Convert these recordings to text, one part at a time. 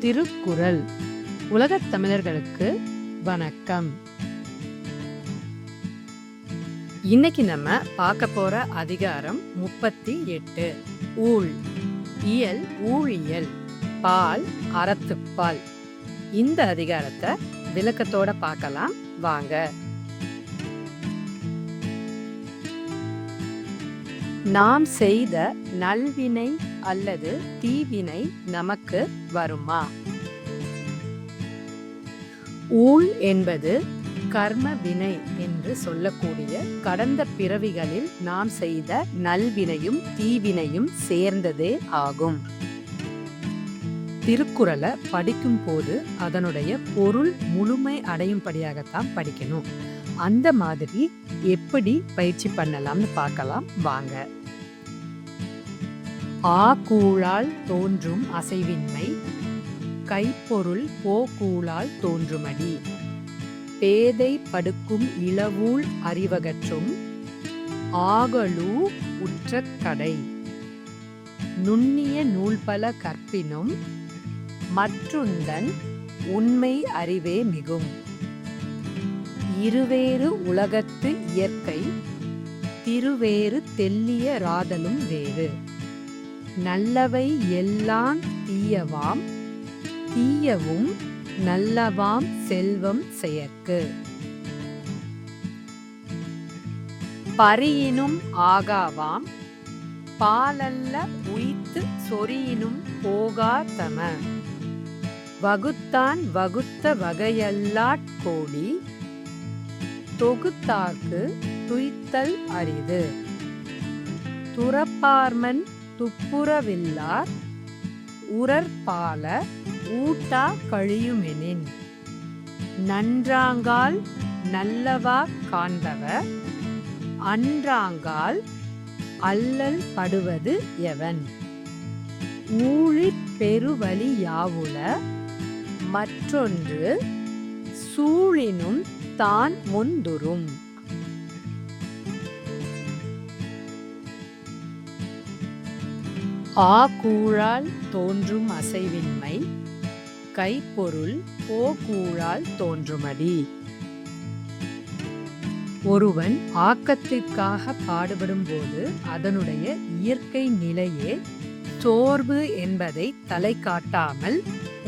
திருக்குறள். உலகத் தமிழர்களுக்கு வணக்கம். இன்னைக்கு நம்ம பார்க்க போற அதிகாரம் முப்பத்தி எட்டு. ஊழ். இயல் ஊழியல். பால் அறத்துப்பால். இந்த அதிகாரத்தை விளக்கத்தோட பார்க்கலாம். வாங்க. நாம் செய்த நல்வினை அல்லது தீவினை நமக்கு வருமா? ஊழ் என்பது கர்ம வினை என்று சொல்லக்கூடிய கடந்த பிறவிகளில் நாம் செய்த நல்வினையும் தீவினையும் சேர்ந்ததே ஆகும். திருக்குறளை படிக்கும் போது அதனுடைய பொருள் முழுமை அடையும்படியாகத்தான் படிக்கணும். அந்த மாதிரி எப்படி பயிற்சி பண்ணலாம்னு பார்க்கலாம். வாங்க. ஆ கூழால் தோன்றும் அசைவின்மை கைப்பொருள் போக்கூழால் தோன்றுமடி பேதை படுக்கும் இளவூழ் அறிவகற்றும் ஆகலூ உற்ற கடை நுண்ணிய நூல்பல கற்பினும் மற்றுந்தன் உண்மை அறிவே மிகும். இருவேறு உலகத்து இயற்கை திருவேறு தெல்லிய ராதலும் வேறு. நல்லவை எல்லாம் தீயவாம் தீயவும் நல்லவாம் செல்வம் செயற்கு. பரியினும் ஆகாவாம் பாலல்ல உயித்து சொரியினும் போகாதம வகுத்தான் வகுத்த வகையல்லாட் கோடி தொகுத்தார்க்கு துய்த்தல் அரிது. துறப்பார்மன் துப்புரவில்லார் உரற்பால ஊட்டா கழியுமெனின். நன்றாங்கால் நல்லவா காண்பவ அன்றாங்கால் அல்லல் படுவது எவன்? ஊழிப் பெருவழி யாவுல மற்றொன்று சூழினும் தான் முந்துரும் ஆ கூழால் தோன்றும் அசைவின்மை கைப்பொருள் போக்கூழால் தோன்றுமடி. ஒருவன் ஆக்கத்திற்காக பாடுபடும் போது அதனுடைய இயற்கை நிலையே சோர்வு என்பதை தலை காட்டாமல்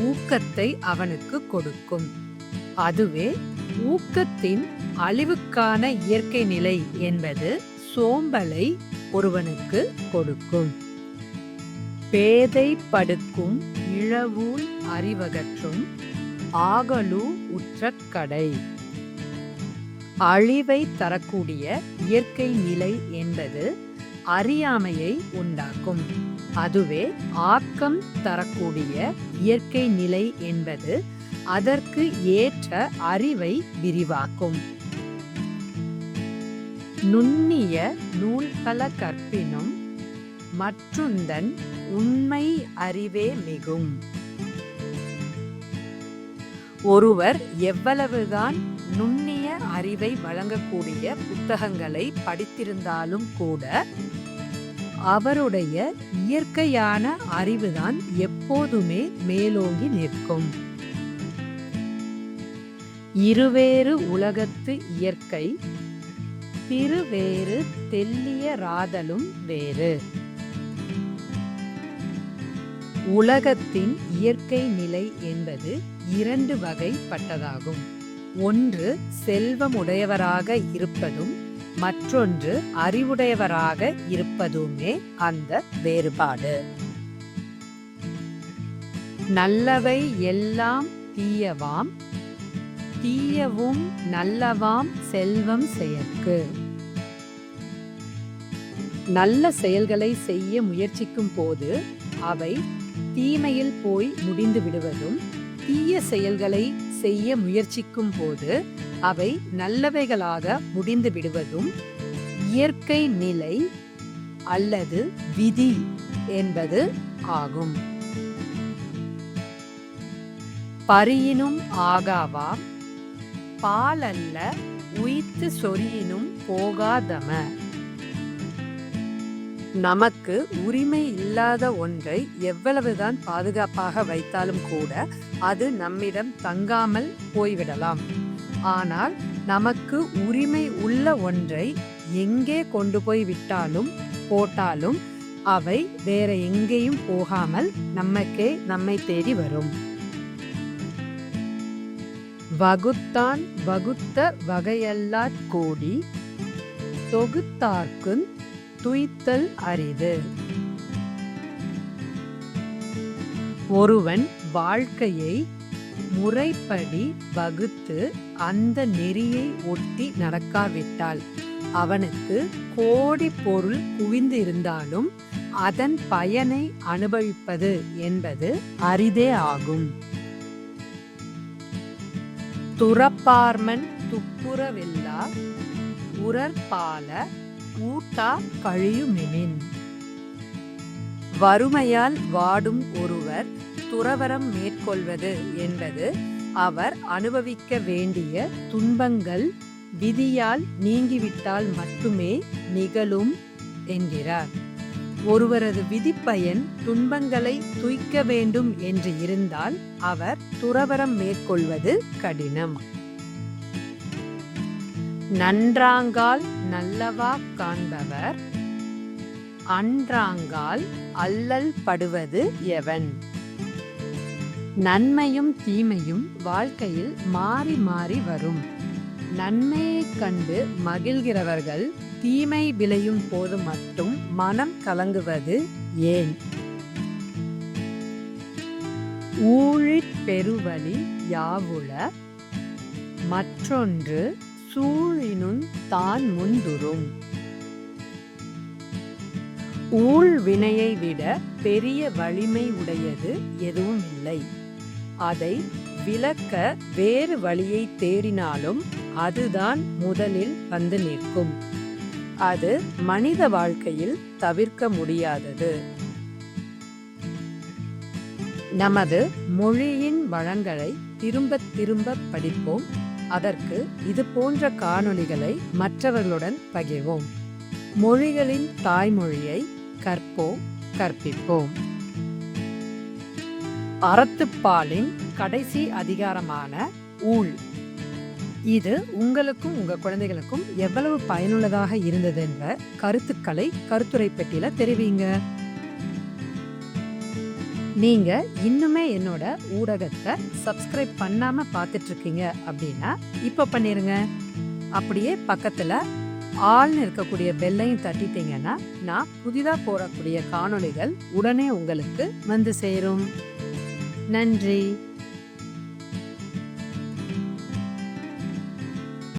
ஊக்கத்தை அவனுக்கு கொடுக்கும். அதுவே ஊக்கத்தின் அழிவுக்கான இயற்கை நிலை என்பது சோம்பலை ஒருவனுக்கு கொடுக்கும். பேதை படுக்கும் இழவூல் அறிவகற்றும் ஆகலு உற்ற கடை அழிவை தரக்கூடிய இயற்கை நிலை என்பது அறியாமையை உண்டாக்கும். அதுவே ஆக்கம் தரக்கூடிய இயற்கை நிலை என்பது அதற்கு ஏற்ற அறிவை விரிவாக்கும். நுண்ணிய நூல்கள கற்பினும் மற்றுந்தன் உண்மை அறிவே மிகும். ஒருவர் எவ்வளவுதான் நுண்ணிய அறிவை வழங்கக்கூடிய புத்தகங்களை படித்திருந்தாலும் கூட அவருடைய இயற்கையான அறிவுதான் எப்போதுமே மேலோங்கி நிற்கும். இருவேறு உலகத்து இயற்கை திருவேறு தெல்லிய ராதலும் வேறு. உலகத்தின் இயற்கை நிலை என்பது இரண்டு வகைப்பட்டதாகும். ஒன்று செல்வமுடையவராக இருப்பதும் மற்றொன்று அறிவுடையவராக இருப்பதுமே அந்த வேறுபாடு. நல்லவை எல்லாம் தீயவாம் தீயவும் நல்லவாம் செல்வம் செயற்கு. நல்ல செயல்களை செய்ய முயற்சிக்கும் போது அவை தீமையில் போய் முடிந்து விடுவதும் தீய செயல்களை செய்ய முயற்சிக்கும் போது அவை நல்லவைகளாக முடிந்து விடுவதும் இயற்கை நிலை அல்லது விதி என்பது ஆகும். பரியினும் ஆகாவாம் பாலல்ல உயித்து சொரியினும் போகாதம. நமக்கு உரிமை இல்லாத ஒன்றை எவ்வளவுதான் பாதுகாப்பாக வைத்தாலும் கூட அது நம்மிடம் தங்காமல் போய்விடலாம். ஆனால் நமக்கு உரிமை உள்ள ஒன்றை எங்கே கொண்டு போய் விட்டாலும் போட்டாலும் அவை வேற எங்கேயும் போகாமல் நமக்கே நம்மை தேடி வரும். வகுத்தான் வகுத்த வகையல்லாற் கோடி தொகுத்தார்க்குந் துய்த்தல் அரிது. ஒருவன் வாழ்க்கையை முறைப்படி வகுத்து அந்த நெறியை ஒட்டி நடக்காவிட்டால் அவனுக்கு கோடி பொருள் குவிந்து இருந்தாலும் அதன் பயனை அனுபவிப்பது என்பது அரிதே ஆகும். துறப்பார்மன் துப்புரவெல்லா உரற்பால ஊட்டா கழியுமெனின். வறுமையால் வாடும் ஒருவர் துறவரம் மேற்கொள்வது என்பது அவர் அனுபவிக்க வேண்டிய துன்பங்கள் விதியால் நீங்கிவிட்டால் மட்டுமே நிகழும் என்கிறார். ஒருவரது விதிப்பயன் துன்பங்களை துய்க்க வேண்டும் என்று இருந்தால் அவர் துறவரம் மேற்கொள்வது கடினம். நன்றாங்கால் நல்லவா காண்பவர்? அன்றாங்கால் அல்லல் படுவது எவன்? நன்மையும் தீமையும் வாழ்க்கையில் மாறி மாறி வரும். நன்மையைக் கண்டு மகிழ்கிறவர்கள் தீமை விளையும் போது மட்டும் மனம் கலங்குவது ஏன்? ஊழிற் பெருவழி யாவுள? மற்றொன்று சூழினும் தான் முந்துரும் ஊழ் வினையை விட பெரிய வலிமை உடையது எதுவும் இல்லை. அதை விளக்க வேறு வழியை தேடினாலும் அதுதான் முதலில் வந்து நிற்கும். அது மனித வாழ்க்கையில் தவிர்க்க முடியாதது. நமது மொழியின் வளங்களை திரும்ப திரும்ப படிப்போம். அதற்கு இது போன்ற காணொளிகளை மற்றவர்களுடன் பகிர்வோம். மொழிகளின் தாய்மொழியை கற்போம் கற்பிப்போம். அறத்துப்பாலின் கடைசி அதிகாரமான ஊழ். இது உங்களுக்கும் உங்க குழந்தைகளுக்கும் எவ்வளவு பயனுள்ளதாக இருந்தது என்ற கருத்துக்களை கருத்துரை பெட்டியில தெரிவிங்க. நீங்க இன்னுமே என்னோட ஊடகத்தை சப்ஸ்கிரைப் பண்ணாம பார்த்துட்டு இருக்கீங்க அப்படின்னா இப்ப பண்ணிருங்க. அப்படியே பக்கத்துல ஆள்னு இருக்கக்கூடிய பெல்லையும் தட்டிட்டீங்கன்னா நான் புதிதா போடக்கூடிய காணொளிகள் உடனே உங்களுக்கு வந்து சேரும். நன்றி.